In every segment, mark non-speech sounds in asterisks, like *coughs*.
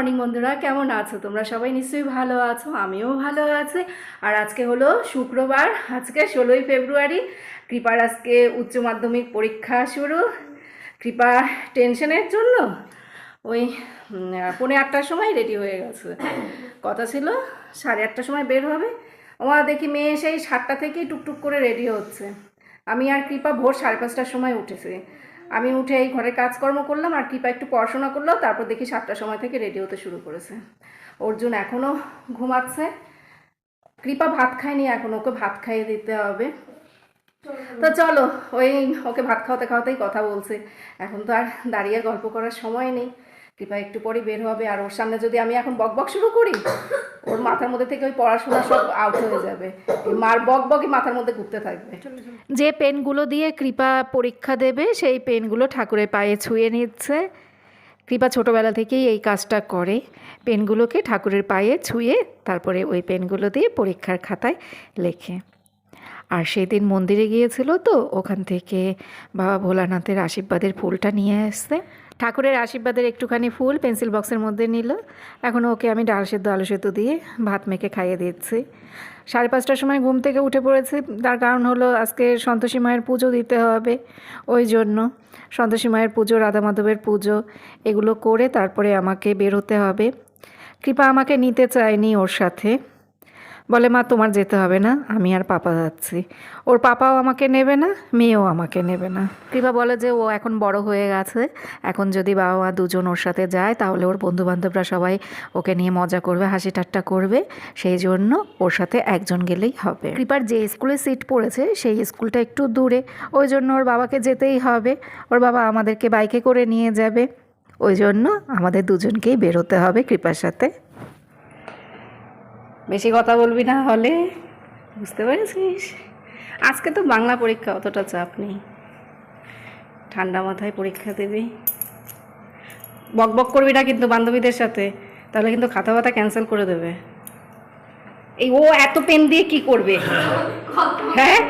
Morning বন্ধুরা, কেমন আছো? তোমরা সবাই নিশ্চয়ই ভালো আছো, আমিও ভালো আছি। আর আজকে হলো শুক্রবার, আজকে ষোলোই ফেব্রুয়ারি। কৃপার আজকে উচ্চ মাধ্যমিক পরীক্ষা শুরু। কৃপা টেনশনের জন্য ওই পৌনে আটটার সময় রেডি হয়ে গেছে। কথা ছিল সাড়ে আটটার সময় বের হবে। আমার দেখি মেয়ে সেই সাতটা থেকেই টুকটুক করে রেডি হচ্ছে। আমি আর কৃপা ভোর সাড়ে পাঁচটার সময় উঠেছে। আমি উঠে এই ঘরে কাজকর্ম করলাম আর কৃপা একটু পড়াশোনা করল, তারপর দেখি সাতটার সময় থেকে রেডি হতে শুরু করেছে। অর্জুন এখনও ঘুমাচ্ছে। কৃপা ভাত খায়নি, এখন ওকে ভাত খাইয়ে দিতে হবে। তো চলো, ওই ওকে ভাত খাওয়াতে খাওয়াতেই কথা বলছে। এখন তো আর দাঁড়িয়ে গল্প করার সময় নেই। কৃপা একটু পরে বের হবে আর ওর সামনে যদি আমি এখন বক বক শুরু করি, ওর মাথার মধ্যে থেকে ওই পড়াশোনা সব আউট হয়ে যাবে। মার বক বকই মাথার মধ্যে ঘুরতে থাকবে। যে পেনগুলো দিয়ে কৃপা পরীক্ষা দেবে, সেই পেনগুলো ঠাকুরের পায়ে ছুঁয়ে নিচ্ছে। কৃপা ছোটোবেলা থেকেই এই কাজটা করে। পেনগুলোকে ঠাকুরের পায়ে ছুঁয়ে তারপরে ওই পেনগুলো দিয়ে পরীক্ষার খাতায় লেখে। আর সেদিন মন্দিরে গিয়েছিল তো, ওখান থেকে বাবা ভোলানাথের আশীর্বাদের ফুলটা নিয়ে আসতে ঠাকুরের আশীর্বাদের একটুখানি ফুল পেন্সিল বক্সের মধ্যে নিল। এখন ওকে আমি ডাল সেদ্ধ, আলু সেদ্ধ দিয়ে ভাত মেখে খাইয়ে দিচ্ছি। সাড়ে পাঁচটার সময় ঘুম থেকে উঠে পড়েছি। তার কারণ হলো আজকে সন্তোষী মায়ের পুজো দিতে হবে। ওই জন্য সন্তোষী মায়ের পুজো, রাধা মাধবের পুজো, এগুলো করে তারপরে আমাকে বেরোতে হবে। কৃপা আমাকে নিতে চায়নি ওর সাথে। বলে, মা, তোমার যেতে হবে না, আমি আর পাপা যাচ্ছি। ওর পাপাও আমাকে নেবে না, মেয়েও আমাকে নেবে না। কৃপা বলে যে, ও এখন বড় হয়ে গেছে, এখন যদি বাবা মা দুজন ওর সাথে যায়, তাহলে ওর বন্ধুবান্ধবরা সবাই ওকে নিয়ে মজা করবে হাসি ঠাট্টা করবে, সেই জন্য ওর সাথে একজন গেলেই হবে। কৃপার যে স্কুলে সিট পড়েছে, সেই স্কুলটা একটু দূরে, ওই জন্য ওর বাবাকে যেতেই হবে। ওর বাবা আমাদেরকে বাইকে করে নিয়ে যাবে, ওই জন্য আমাদের দুজনকেই বেরোতে হবে কৃপার সাথে। বেশি কথা বলবি না হলে বুঝতে পেরেছিস? আজকে তো বাংলা পরীক্ষা অতটা চাপ নেই। ঠান্ডা মাথায় পরীক্ষা দিবি। বক বক করবি না কিন্তু বান্ধবীদের সাথে তাহলে কিন্তু খাতা বাতা ক্যান্সেল করে দেবে। এই ও এত পেন দিয়ে কি করবে? হ্যাঁ?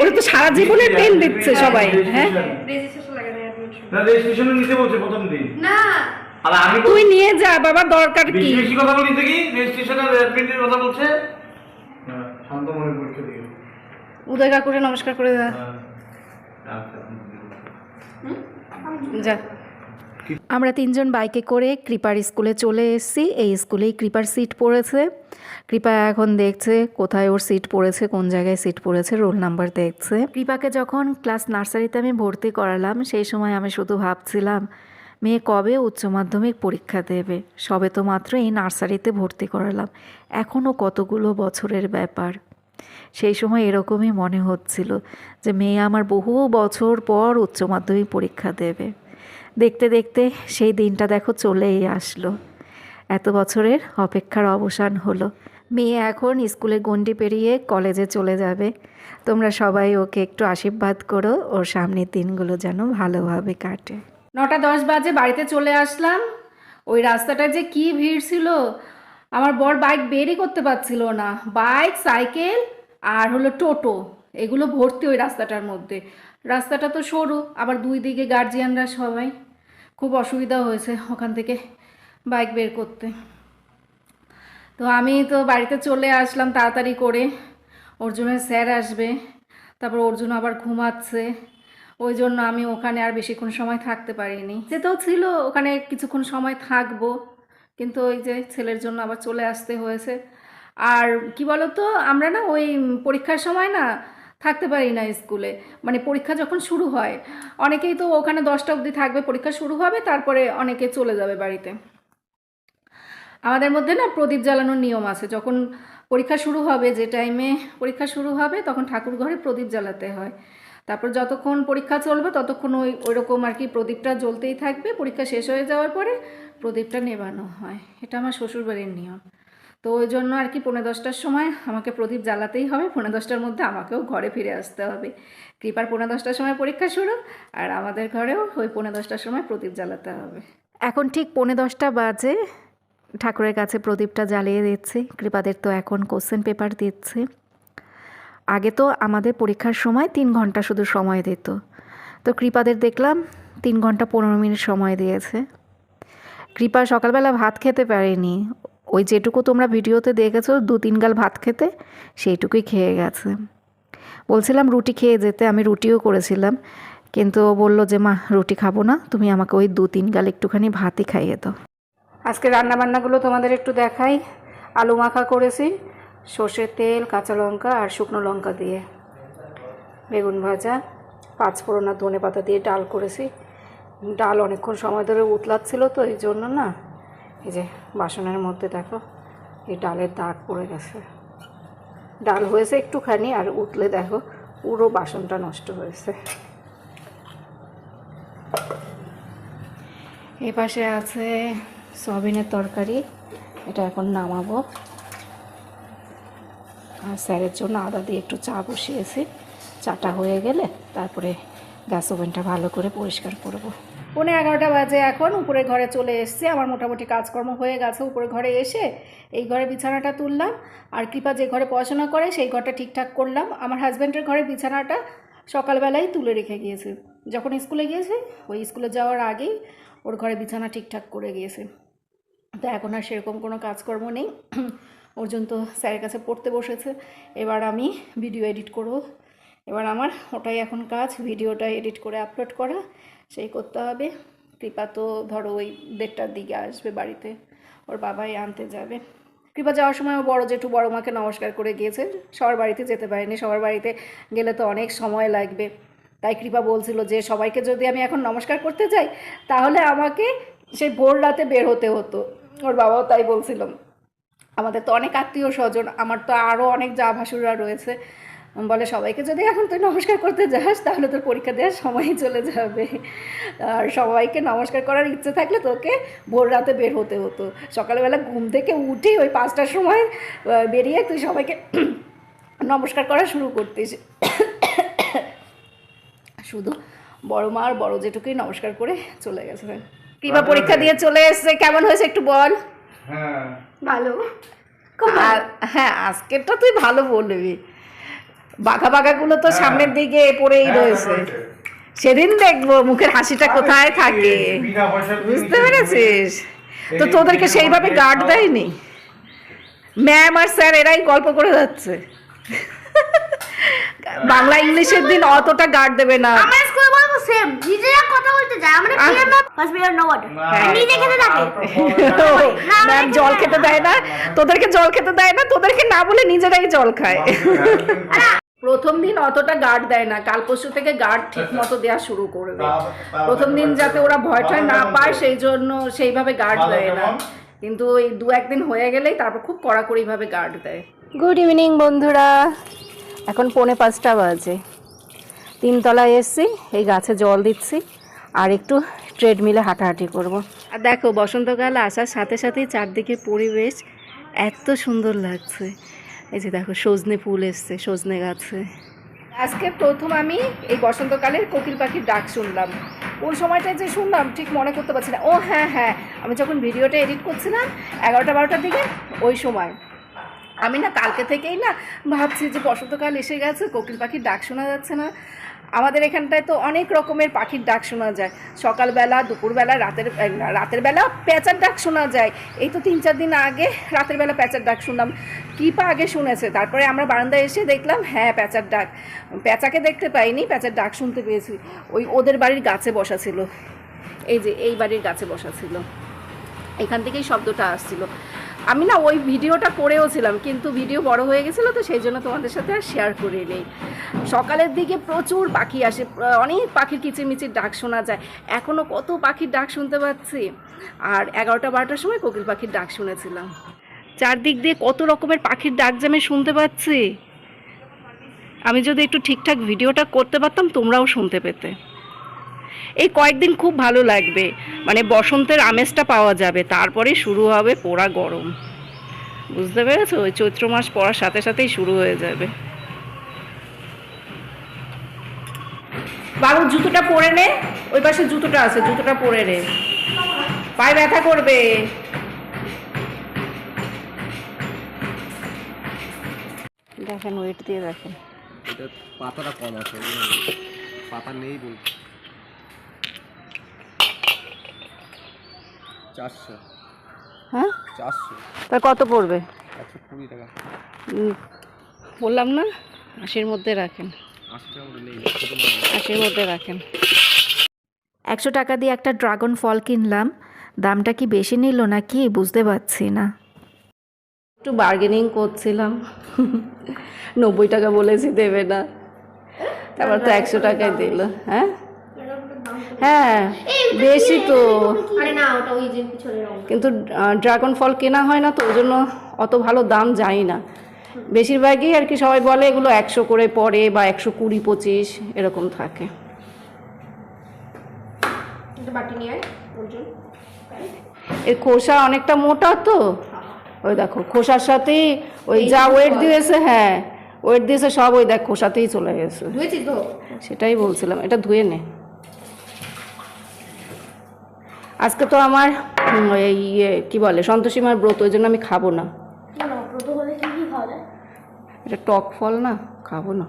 ওরা তো সারা জীবনের পেন দিচ্ছে সবাই হ্যাঁ? না রেজিস্ট্রেশনে নিতে বলছে প্রথম দিন। না তুই নিয়ে যা বাবা দরকার কি? বেশি কথা বলি দেখি রেজিস্ট্রেশনে অ্যাডমিটের কথা বলছে। হ্যাঁ, শান্ত মনে পরীক্ষা দিও উদয় কাকুরে নমস্কার করে দা। হ্যাঁ। যা। আমরা তিনজন বাইকে করে কৃপার স্কুলে চলে এসেছি। এই স্কুলেই কৃপার সিট পড়েছে। কৃপা এখন দেখছে কোথায় ওর সিট পড়েছে কোন জায়গায় সিট পড়েছে রোল নাম্বার দেখছে। কৃপাকে যখন ক্লাস নার্সারিতে আমি ভর্তি করালাম সেই সময় আমি শুধু ভাবছিলাম মেয়ে কবে উচ্চ মাধ্যমিক পরীক্ষা দেবে? সবে তো মাত্র এই নার্সারিতে ভর্তি করালাম। এখনও কতগুলো বছরের ব্যাপার? সেই সময় এরকমই মনে হচ্ছিল যে মেয়ে আমার বহু বছর পর উচ্চ মাধ্যমিক পরীক্ষা দেবে। দেখতে দেখতে সেই দিনটা দেখো চলেই আসলো। এত বছরের অপেক্ষার অবসান হলো। মেয়ে এখন স্কুলের গণ্ডি পেরিয়ে কলেজে চলে যাবে। তোমরা সবাই ওকে একটু আশীর্বাদ করো, ওর সামনের দিনগুলো যেন ভালোভাবে কাটে। নটা দশ বাজে বাড়িতে চলে আসলাম। ওই রাস্তাটা যে কি ভিড় ছিল, আমার বর বাইক বেরই করতে পারছিল না। বাইক সাইকেল আর হলো টোটো, এগুলো ভর্তি ওই রাস্তাটার মধ্যে। রাস্তাটা তো সরু, আবার দুই দিকে গার্জিয়ানরা সবাই। খুব অসুবিধা হয়েছে ওখান থেকে বাইক বের করতে। তো আমি তো বাড়িতে চলে আসলাম তাড়াতাড়ি করে। অর্জুনের স্যার আসবে, তারপর অর্জুন আবার ঘুমাচ্ছে। ওই জন্য আমি ওখানে আর বেশিক্ষণ সময় থাকতে পারিনি। যেতেও ছিল, ওখানে কিছুক্ষণ সময় থাকব। কিন্তু ওই যে ছেলের জন্য আবার চলে আসতে হয়েছে। আর কি বলতো, আমরা না ওই পরীক্ষার সময় না থাকতে পারি না স্কুলে। মানে পরীক্ষা যখন শুরু হয়, অনেকেই তো ওখানে দশটা অবধি থাকবে, পরীক্ষা শুরু হবে, তারপরে অনেকে চলে যাবে বাড়িতে। আমাদের মধ্যে না প্রদীপ জ্বালানোর নিয়ম আছে, যখন পরীক্ষা শুরু হবে, যে টাইমে পরীক্ষা শুরু হবে, তখন ঠাকুর ঘরে প্রদীপ জ্বালাতে হয়। তারপর যতক্ষণ পরীক্ষা চলবে ততক্ষণ ওই, ওইরকম আর কি প্রদীপটা জ্বলতেই থাকবে। পরীক্ষা শেষ হয়ে যাওয়ার পরে প্রদীপটা নেবানো হয়। এটা আমার শ্বশুরবাড়ির নিয়ম। তো ওই জন্য আর কি পৌনে দশটার সময় আমাকে প্রদীপ জ্বালাতেই হবে। পৌনে দশটার মধ্যে আমাকেও ঘরে ফিরে আসতে হবে। কৃপার পৌনে দশটার সময় পরীক্ষা শুরু আর আমাদের ঘরেও ওই পৌনে দশটার সময় প্রদীপ জ্বালাতে হবে। এখন ঠিক পৌনে দশটা বাজে। ঠাকুরের কাছে প্রদীপটা জ্বালিয়ে দিচ্ছে। কৃপাদের তো এখন কোশ্চেন পেপার দিচ্ছে। আগে তো আমাদের পরীক্ষার সময় তিন ঘণ্টা শুধু সময় দিত। তো কৃপাদের দেখলাম তিন ঘণ্টা পনেরো মিনিট সময় দিয়েছে। কৃপা সকালবেলা ভাত খেতে পারেনি। ওই যেটুকু তোমরা ভিডিওতে দেখেছ, দু তিন গাল ভাত খেতে, সেইটুকুই খেয়ে গেছে। বলছিলাম রুটি খেয়ে যেতে, আমি রুটিও করেছিলাম। কিন্তু ও বলল যে, মা, রুটি খাব না, তুমি আমাকে ওই দু তিন গাল একটুখানি ভাতই খাইয়ে দাও। আজকে রান্নাবান্নাগুলো তোমাদের একটু দেখাই। আলু মাখা করেছি সর্ষের তেল, কাঁচা লঙ্কা আর শুকনো লঙ্কা দিয়ে। বেগুন ভাজা, পাঁচ ফোড়ন আর ধনে পাতা দিয়ে ডাল করেছি। ডাল অনেকক্ষণ সময় ধরে উতলাচ্ছিল তো, এই জন্য না, এই যে বাসনের মধ্যে দেখো, এই ডালের দাগ পড়ে গেছে। ডাল হয়েছে একটুখানি আর উতলে দেখো, পুরো বাসনটা নষ্ট হয়েছে। এ পাশে আছে সয়াবিনের তরকারি, এটা এখন নামাবো। আর স্যারের জন্য আদা দিয়ে একটু চা বসিয়েছি। চাটা হয়ে গেলে তারপরে গ্যাস ওভেনটা ভালো করে পরিষ্কার করব। পনে এগারোটা বাজে এখন উপরে ঘরে চলে এসেছি। আমার মোটামুটি কাজকর্ম হয়ে গেছে উপরে ঘরে এসে এই ঘরে বিছানাটা তুললাম। আর কৃপা যে ঘরে পড়াশোনা করে, সেই ঘরটা ঠিকঠাক করলাম। আমার হাজব্যান্ডের ঘরে বিছানাটা সকালবেলায় তুলে রেখে গিয়েছে। যখন স্কুলে গিয়েছে, ওই স্কুলে যাওয়ার আগেই ওর ঘরে বিছানা ঠিকঠাক করে গিয়েছে। তো এখন আর সেরকম কোনো কাজকর্ম নেই। অর্জুন তো স্যারের কাছে পড়তে বসেছে। এবার আমি ভিডিও এডিট করব। এবার আমার ওটাই এখন কাজ ভিডিওটা এডিট করে আপলোড করা। সেই করতে হবে। কৃপা তো ধরো ওই দেড়টার দিকে আসবে বাড়িতে। ওর বাবাই আনতে যাবে। কৃপা যাওয়ার সময় বড় জেঠু বড় মাকে নমস্কার করে গিয়েছে। সবার বাড়িতে যেতে পারেনি। সবার বাড়িতে গেলে তো অনেক সময় লাগবে। তাই কৃপা বলছিল যে, সবাইকে যদি আমি এখন নমস্কার করতে যাই, তাহলে আমাকে সেই ভোর রাতে বের হতে হতো। ওর বাবাও তাই বলছিল। আমাদের তো অনেক আত্মীয় স্বজন আমার তো আরও অনেক যা ভাসুররা রয়েছে। বলে সবাইকে যদি এখন তুই নমস্কার করতে যাস তাহলে তোর পরীক্ষা দেওয়ার সময়ই চলে যাবে। আর সবাইকে নমস্কার করার ইচ্ছে থাকলে তোকে ভোর রাতে বের হতে হতো। সকালবেলা ঘুম থেকে উঠে ওই পাঁচটার সময় বেরিয়ে তুই সবাইকে *clears throat* নমস্কার করা শুরু করতিস। *coughs* শুধু বড় মা আর বড় যেটুকুই নমস্কার করে চলে গেছে। কিংবা পরীক্ষা দিয়ে চলে এসছে? কেমন হয়েছে একটু বল। হ্যাঁ। ভালো। হ্যাঁ আজকেরটা তুই ভালো বলবি। বাঘা বাঘাগুলো তো সামনের দিকে পড়েই রয়েছে। সেদিন দেখব মুখের হাসিটা কোথায় থাকে। বুঝতে পেরেছিস? তো তোদেরকে সেইভাবে গার্ড দেয়নি? ম্যাম আর স্যার এরাই গল্প করে যাচ্ছে। বাংলা ইংলিশের দিন অতটা গার্ড দেবে না। আমার স্কুলে বলব সেম নিজেরা কথা বলতে যায়। আমরা আহ। না ফার্স্ট পিরিয়ড নো। ওয়াটার নিজে খেতে থাকে। *laughs* ম্যাম জল খেতে দেয় না। তোদেরকে জল খেতে দেয় না। তোদেরকে না বলে নিজেরাই জল খায়। প্রথম দিন অতটা গার্ড দেয় না। কাল পরশু থেকে গার্ড ঠিক মতো দেওয়া শুরু করবে। প্রথম দিন যাতে ওরা ভয়টায় না পায় সেই জন্য সেইভাবে গার্ড দেয় না। কিন্তু ওই দু একদিন হয়ে গেলেই তারপর খুব কড়াকড়িভাবে গার্ড দেয়। গুড ইভিনিং বন্ধুরা। এখন পৌনে পাঁচটা বাজে। তিনতলায় এসছি এই গাছে জল দিচ্ছি আর একটু ট্রেডমিলে হাঁটাহাঁটি করব। আর দেখো বসন্তকাল আসার সাথে সাথেই চারদিকে পরিবেশ এত সুন্দর লাগছে। এই যে দেখো সজনে ফুল এসছে সজনে গাছে। আজকে প্রথম আমি এই বসন্তকালের কোকিল পাখির ডাক শুনলাম। কোন সময়টায় যে শুনলাম ঠিক মনে করতে পারছি না। ও হ্যাঁ হ্যাঁ আমি যখন ভিডিওটা এডিট করছিলাম এগারোটা বারোটার দিকে ওই সময়। আমি না কালকে থেকেই না ভাবছি যে বসন্তকাল এসে গেছে, কোকিল পাখির ডাক শোনা যাচ্ছে না। আমাদের এখানটায় তো অনেক রকমের পাখির ডাক শোনা যায়। সকালবেলা, দুপুরবেলা, রাতের রাতের বেলা প্যাঁচার ডাক শোনা যায়। এই তো তিন চার দিন আগে রাতের বেলা প্যাঁচার ডাক শুনলাম। কিপা আগে শুনেছে। তারপরে আমরা বারান্দায় এসে দেখলাম হ্যাঁ প্যাঁচার ডাক। প্যাঁচাকে দেখতে পাইনি প্যাঁচার ডাক শুনতে পেয়েছি। ওই ওদের বাড়ির গাছে বসা ছিল। এই যে, এই বাড়ির গাছে বসা ছিল। এখান থেকেই শব্দটা আসছিল। আমি না ওই ভিডিওটা করেও ছিলাম, কিন্তু ভিডিও বড় হয়ে গেছিল তো সেই জন্য তোমাদের সাথে আর শেয়ার করে নেই। সকালের দিকে প্রচুর পাখি আসে অনেক পাখির কিচিরমিচির ডাক শোনা যায়। এখনও কত পাখির ডাক শুনতে পাচ্ছি? আর এগারোটা বারোটার সময় কোকিল পাখির ডাক শুনেছিলাম। চারদিক দিয়ে কত রকমের পাখির ডাক যে আমি শুনতে পাচ্ছি। আমি যদি একটু ঠিকঠাক ভিডিওটা করতে পারতাম তোমরাও শুনতে পেতে। এই কয়েকদিন খুব ভালো লাগবে। মানে বসন্তের আমেজটা পাওয়া যাবে। তারপরে শুরু হবে পোড়া গরম। বুঝতে পেরেছ? ওই চৈত্র মাস পড়ার সাথে সাথেই শুরু হয়ে যাবে। বাবু জুতোটা পরে নে। ওই পাশে জুতোটা আছে জুতোটা পরে নে। পায়ে ব্যথা করবে। দেখেন ওয়েট দিয়ে দেখেন। পাতাটা কম আছে পাতা নেই বলতে চারশো। হ্যাঁ? চারশো। তা কত পড়বে? একশো কুড়ি টাকা। বললাম না? আশির মধ্যে রাখেন। আশির মধ্যে রাখেন। একশো টাকা দিয়ে একটা ড্রাগন ফল কিনলাম। দামটা কি বেশি নিল না কি বুঝতে পারছি না। একটু বার্গেনিং করছিলাম। নব্বই টাকা বলেছি দেবে না। তারপর তো একশো টাকায় দিল হ্যাঁ? হ্যাঁ বেশি তো। কিন্তু ড্রাগন ফল কেনা হয় না তো ওই জন্য অত ভালো দাম যায় না। বেশিরভাগই আর কি সবাই বলে এগুলো একশো করে পড়ে বা একশো কুড়ি পঁচিশ এরকম থাকে। এর খোসা অনেকটা মোটা তো। ওই দেখো খোসার সাথেই ওই যা ওয়েট দিয়েছে হ্যাঁ ওয়েট দিয়েছে সব ওই দেখ খোসাতেই চলে গেছে। সেটাই বলছিলাম এটা ধুয়ে নে। আজকে তো আমার ইয়ে কী বলে সন্তোষীমার ব্রত ওই জন্য আমি খাব না। কেন? ব্রত হলে কি কি খাওয়া যায়? এটা টক ফল না খাব না।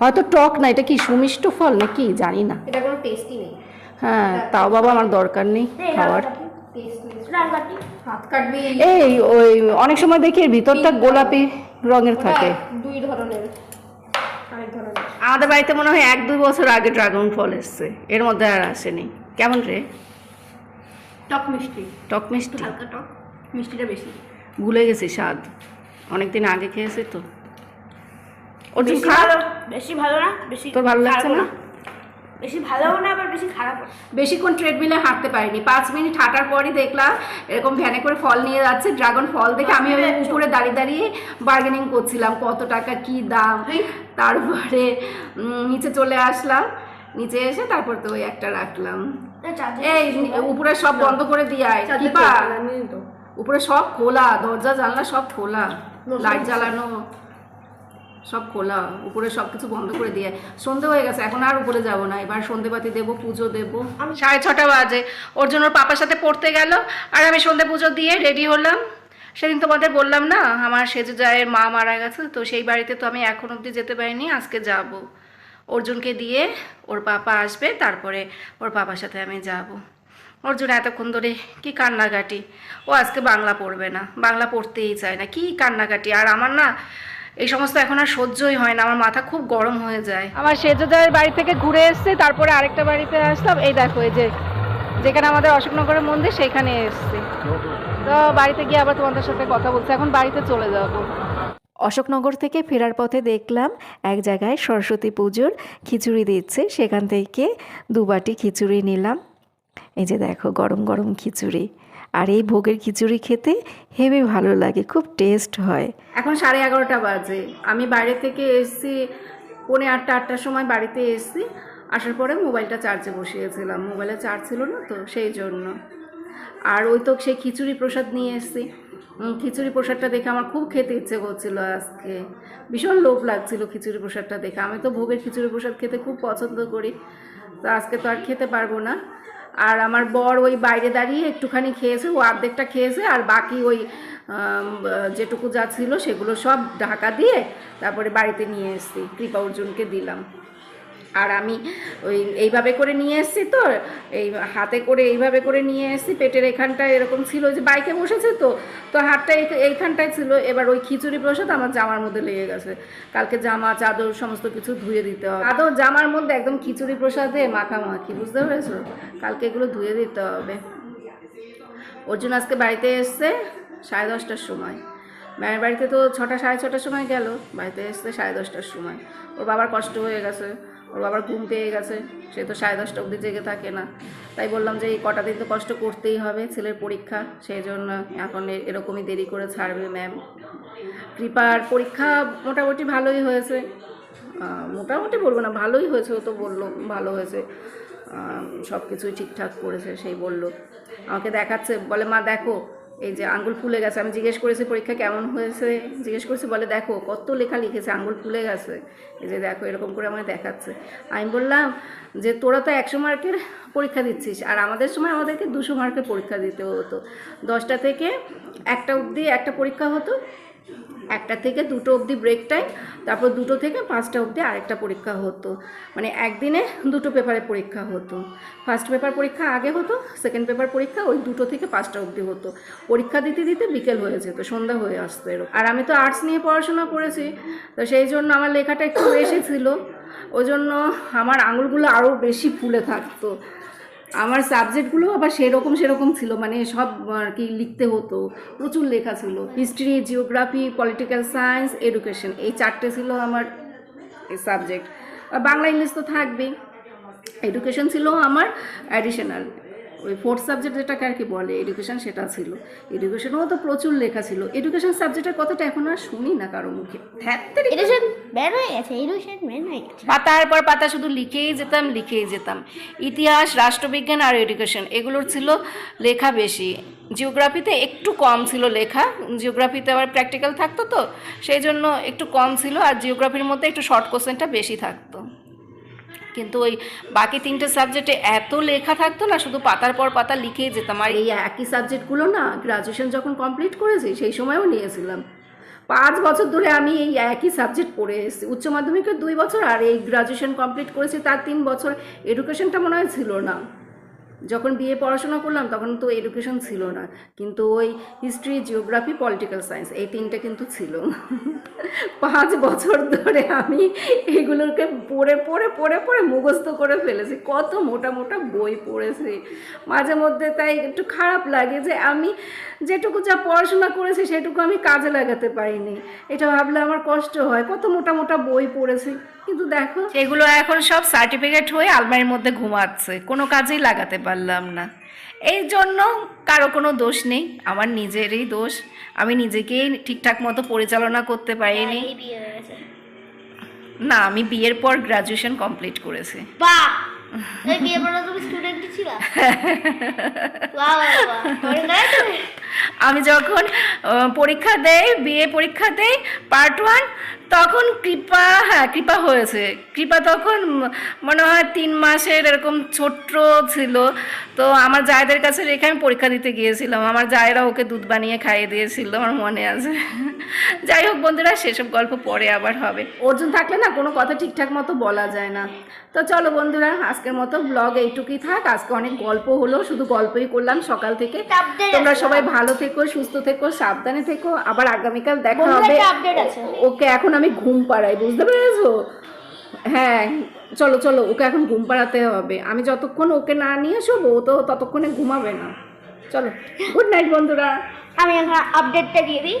হয়তো টক না এটা কি সুমিষ্ট ফল নাকি? জানি না। এটা কোনো টেস্টই নেই। হ্যাঁ তাও বাবা আমার দরকার নেই খাওয়ার। টেস্ট নেই। রান কাটি হাত কাটবি এই ওই অনেক সময় দেখি এর ভিতরটা গোলাপি রঙের থাকে। দুই ধরনের। আমাদের বাড়িতে মনে হয় এক দুই বছর আগে ড্রাগন ফল এসছে। এর মধ্যে আর আসেনি। কেমন রে? টক মিষ্টি। টক মিষ্টি? হালকা টক মিষ্টিটা বেশি। ভুলে গেছি স্বাদ। অনেকদিন আগে খেয়েছি তো। অর্জুন খা বেশি ভালো না বেশি তোর ভালো লাগছে না? বেশি ভালোও না আবার বেশি খারাপও। বেশিক্ষণ ট্রেডমিলে হাঁটতে পারিনি। পাঁচ মিনিট হাঁটার পরই দেখলাম এরকম ভ্যানে করে ফল নিয়ে যাচ্ছে ড্রাগন ফল দেখে আমি ওই উপরে দাঁড়িয়ে দাঁড়িয়ে বার্গেনিং করছিলাম কত টাকা কি দাম? তারপরে নিচে চলে আসলাম। নিচে এসে তারপর তো ওই একটা রাখলাম। এই উপরে সব বন্ধ করে দিয়ে আয়। উপরে সব খোলা দরজা জানলা সব খোলা লাইট জ্বালানো সব খোলা উপরে সব কিছু বন্ধ করে দিয়ে সন্ধে হয়ে গেছে এখন আর উপরে যাব না এবার সন্ধে সন্ধেবাতি দেবো পুজো দেবো। সাড়ে ছটা বাজে ওর জন্য ওর পাপার সাথে পড়তে গেল আর আমি সন্ধে পুজো দিয়ে রেডি হলাম। সেদিন তোমাদের বললাম না আমার সেজে জায়ের মা মারা গেছে তো সেই বাড়িতে তো আমি এখন অবধি যেতে পারিনি আজকে যাব। অর্জুনকে দিয়ে ওর পাপা আসবে, তারপরে ওর পাপার সাথে আমি যাব। অর্জুন এতক্ষণ ধরে কি কান্নাকাটি? ও আজকে বাংলা পড়বে না, বাংলা পড়তেই চায় না। কি কান্নাকাটি? আর আমার না এই সমস্ত এখন আর সহ্যই হয় না, আমার মাথা খুব গরম হয়ে যায়। আমার সেজদারের বাড়ি থেকে ঘুরে এসছে, তারপরে আরেকটা বাড়িতে আসলাম। এই দেখো, এই যে যেখানে আমাদের অশোকনগরের মন্দির, সেখানে এসছি। তো বাড়িতে গিয়ে আবার তোমাদের সাথে কথা বলছি, এখন বাড়িতে চলে যাব। অশোকনগর থেকে ফেরার পথে দেখলাম এক জায়গায় সরস্বতী পুজোর খিচুড়ি দিচ্ছে। সেখান থেকে দু বাটি খিচুড়ি নিলাম। এই যে দেখো, গরম গরম খিচুড়ি। আর এই ভোগের খিচুড়ি খেতে হেবি ভালো লাগে, খুব টেস্ট হয়। এখন সাড়ে এগারোটা বাজে। আমি বাইরে থেকে এসেছি, পৌনে আটটা, আটটার সময় বাড়িতে এসেছি। আসার পরে মোবাইলটা চার্জে বসিয়েছিলাম। মোবাইলে চার্জ ছিল না তো, সেই জন্য। আর ওই তো সেই খিচুড়ি প্রসাদ নিয়ে এসেছি। খিচুড়ি প্রসাদটা দেখে আমার খুব খেতে ইচ্ছে করছিল আজকে। ভীষণ লোভ লাগছিল খিচুড়ি প্রসাদটা দেখে। আমি তো ভোগের খিচুড়ি প্রসাদ খেতে খুব পছন্দ করি, তো আজকে তো আর খেতে পারব না। আর আমার বর ওই বাইরে দাঁড়িয়ে একটুখানি খেয়েছে, ও অর্ধেকটা খেয়েছে, আর বাকি ওই যেটুকু যা ছিল সেগুলো সব ঢাকা দিয়ে তারপরে বাড়িতে নিয়ে এসেছি, কৃপা অর্জুনকে দিলাম। আর আমি ওই এইভাবে করে নিয়ে এসেছি তো, এই হাতে করে এইভাবে করে নিয়ে এসেছি, পেটের এখানটায় এরকম ছিল যে বাইকে বসেছে তো তো হাতটা এই- এইখানটায় ছিল, এবার ওই খিচুড়ি প্রসাদ আমার জামার মধ্যে লেগে গেছে। কালকে জামা, চাদর, সমস্ত কিছু ধুয়ে দিতে হবে। চাদর, জামার মধ্যে একদম খিচুড়ি প্রসাদে মাখামাখি, বুঝতে পেরেছ? কালকে এগুলো ধুয়ে দিতে হবে। অর্জুন আজকে বাড়িতে এসছে সাড়ে দশটার সময়। মায়ের বাড়িতে তো ছটা, সাড়ে ছটার সময় গেল, বাড়িতে এসছে সাড়ে দশটার সময়। ওর বাবার কষ্ট হয়ে গেছে। ওর বাবার ঘুম পেয়ে গেছে। সে তো সাড়ে দশটা অবধি জেগে থাকে না। তাই বললাম যে এই কটা দিন তো কষ্ট করতেই হবে ছেলের পরীক্ষা। সেই জন্য এখন এরকমই দেরি করে ছাড়বে ম্যাম কৃপার পরীক্ষা মোটামুটি ভালোই হয়েছে। মোটামুটি বলব না, ভালোই হয়েছে, ও তো বলল ভালো হয়েছে। সব কিছুই ঠিকঠাক করেছে, সেই বলল। আমাকে দেখাচ্ছে, বলে, মা, দেখো এই যে আঙ্গুল ফুলে গেছে। আমি জিজ্ঞেস করেছি, পরীক্ষা কেমন হয়েছে? জিজ্ঞেস করেছি, বলে দেখো, কত লেখা লিখেছে, আঙ্গুল ফুলে গেছে। এই যে দেখো, এরকম করে আমায় দেখাচ্ছে। আমি বললাম যে, তোরা তো একশো মার্কের পরীক্ষা দিচ্ছিস, আর আমাদের সময় আমাদেরকে দুশো মার্কের পরীক্ষা দিতে হতো। দশটা থেকে একটা অবধি একটা পরীক্ষা হতো একটা থেকে দুটো অবধি ব্রেক টাইম তারপর দুটো থেকে পাঁচটা অবধি আরেকটা পরীক্ষা হতো। মানে একদিনে দুটো পেপারে পরীক্ষা হতো। ফার্স্ট পেপার পরীক্ষা আগে হতো সেকেন্ড পেপার পরীক্ষা ওই দুটো থেকে পাঁচটা অবধি হতো। পরীক্ষা দিতে দিতে বিকেল হয়ে যেত, সন্ধ্যা হয়ে আসতো এরকম। আর আমি তো আর্টস নিয়ে পড়াশোনা করেছি, তো সেই জন্য আমার লেখাটা একটু বেশি ছিল। ওই জন্য আমার আঙুলগুলো আরও বেশি ফুলে থাকতো। আমার সাবজেক্টগুলো আবার সেরকম সেরকম ছিল মানে সব আর কি লিখতে হতো, প্রচুর লেখা ছিল। History geography political science education এই চারটে ছিল আমার সাবজেক্ট বাংলা, ইংলিশ তো থাকবেই। এডুকেশন ছিল আমার অ্যাডিশনাল ওই ফোর্থ সাবজেক্ট যেটাকে আর কি বলে এডুকেশন সেটা ছিল। এডুকেশনও তো প্রচুর লেখা ছিল। এডুকেশন সাবজেক্টের কথাটা এখন আর শুনি না কারও মুখে। এডুকেশন ব্যান হয়ে গেছে এডুকেশন ব্যান হয়ে গেছে। পাতার পর পাতা শুধু লিখেই যেতাম লিখেই যেতাম। ইতিহাস রাষ্ট্রবিজ্ঞান আর এডুকেশন এগুলোর ছিল লেখা বেশি। জিওগ্রাফিতে একটু কম ছিল লেখা। জিওগ্রাফিতে আবার প্র্যাকটিক্যাল থাকতো তো সেই জন্য একটু কম ছিল। আর জিওগ্রাফির মধ্যে একটু শর্ট কোশ্চেনটা বেশি থাকতো। কিন্তু ওই বাকি তিনটে সাবজেক্টে এত লেখা থাকতো না, শুধু পাতার পর পাতা লিখে যেতাম। আর এই একই সাবজেক্টগুলো না গ্রাজুয়েশন যখন কমপ্লিট করেছি, সেই সময়ও নিয়েছিলাম। পাঁচ বছর ধরে আমি এই একই সাবজেক্ট পড়ে এসেছি। উচ্চ মাধ্যমিকের দুই বছর আর এই গ্রাজুয়েশন কমপ্লিট করেছি, তার তিন বছর এডুকেশনটা মনে হয় ছিল না। যখন বিএ পড়াশোনা করলাম, তখন তো এডুকেশন ছিল না। কিন্তু ওই হিস্ট্রি জিওগ্রাফি পলিটিক্যাল সায়েন্স এই তিনটে কিন্তু ছিল। পাঁচ বছর ধরে আমি এগুলোকে পড়ে পড়ে পড়ে পড়ে মুখস্থ করে ফেলেছি। কত মোটা মোটা বই পড়েছি। মাঝে মধ্যে তাই একটু খারাপ লাগে যে আমি যেটুকু যা পড়াশোনা করেছি, সেটুকু আমি কাজে লাগাতে পারিনি। এটা ভাবলে আমার কষ্ট হয়। কত মোটা মোটা বই পড়েছি। কিন্তু দেখো। এগুলো এখন সব সার্টিফিকেট হয়ে আলমারির মধ্যে ঘুমাচ্ছে। কোনো কাজেই লাগাতে পারলাম না। এই জন্য কারও কোনো দোষ নেই। আমার নিজেরই দোষ। আমি নিজেকেই ঠিকঠাক মতো পরিচালনা করতে পারিনি। হয়ে না আমি বিয়ের পর গ্রাজুয়েশন কমপ্লিট করেছি। বাহ! এই বিয়ে পড়া তুমি স্টুডেন্টই ছিল? *laughs* বাহ বাহ? আমি যখন পরীক্ষা দেই বিএ পরীক্ষা দেই পার্ট ওয়ান তখন কৃপা হ্যাঁ কৃপা হয়েছে। কৃপা তখন মনে হয় তিন মাসের এরকম ছোট্ট ছিল। তো আমার জায়দের কাছে রেখে আমি পরীক্ষা দিতে গিয়েছিলাম। আমার জায়েরা ওকে দুধ বানিয়ে খাইয়ে দিয়েছিল আমার মনে আছে। *laughs* যাই হোক বন্ধুরা সেসব গল্প পরে আবার হবে। অর্জুন থাকলে না কোনো কথা ঠিকঠাক মতো বলা যায় না। তো চলো বন্ধুরা আজকের মতো ব্লগ এইটুকুই থাক। আজকে অনেক গল্প হলো শুধু গল্পই করলাম সকাল থেকে। তোমরা সবাই ভালো থেকো সুস্থ থেকো সাবধানে থেকো। আবার আগামীকাল দেখা হবে। ওকে এখন আমি ঘুম পাড়াই বুঝতে পেরেছ? হ্যাঁ চলো চলো ওকে এখন ঘুম পাড়াতে হবে। আমি যতক্ষণ ওকে না নিয়ে আসব ও তো ততক্ষণে ঘুমাবে না। চলো গুড নাইট বন্ধুরা। আমি এখন আপডেটটা দিয়ে দিই।